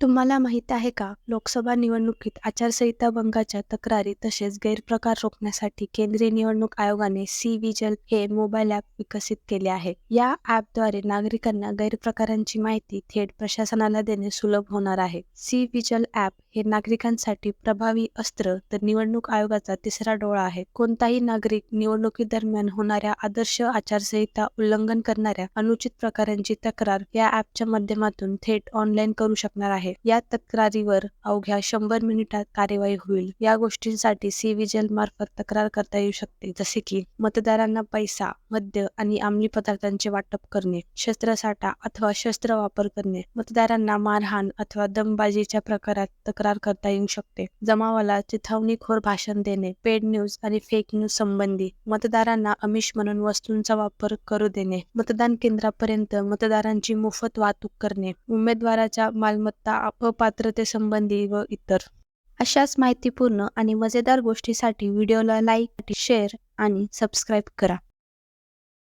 तुम्हाला माहीत आहे का लोकसभा निवडणुकीत आचारसंहिता भंगाच्या तक्रारी तसेच गैरप्रकार रोखण्यासाठी केंद्रीय निवडणूक आयोगाने सी विजल हे मोबाईल ॲप विकसित केले आहे. या ॲपद्वारे नागरिकांना गैरप्रकारांची माहिती थेट प्रशासनाला देणे सुलभ होणार आहे. सी विजल ॲप हे नागरिकांसाठी प्रभावी अस्त्र तर निवडणूक आयोगाचा तिसरा डोळा आहे. कोणताही नागरिक निवडणुकीदरम्यान होणाऱ्या आदर्श आचारसंहिता उल्लंघन करणाऱ्या अनुचित प्रकारांची तक्रार या ऍपच्या माध्यमातून थेट ऑनलाईन करू शकणार आहे. या तक्रारीवर अवघ्या शंभर मिनिटात कार्यवाही होईल. या गोष्टींसाठी सी विजल मार्फत तक्रार करता येऊ शकते जसे की मतदारांना पैसा मद्य आणि अंमली पदार्थांचे वाटप करणे शस्त्रसाठा अथवा शस्त्र वापर करणे मतदारांना मारहाण अथवा दमबाजीच्या प्रकारात तक्रार करता येऊ शकते. जमावाला चिथावणीखोर भाषण देणे पेड न्यूज आणि फेक न्यूज संबंधी मतदारांना अमिष म्हणून वस्तूंचा वापर करू देणे मतदान केंद्रापर्यंत मतदारांची मोफत वाहतूक करणे उमेदवाराच्या मालमत्ता अपात्रतेसंबंधी व इतर. अशाच माहितीपूर्ण आणि मजेदार गोष्टीसाठी व्हिडिओला लाईक शेअर आणि सबस्क्राईब करा.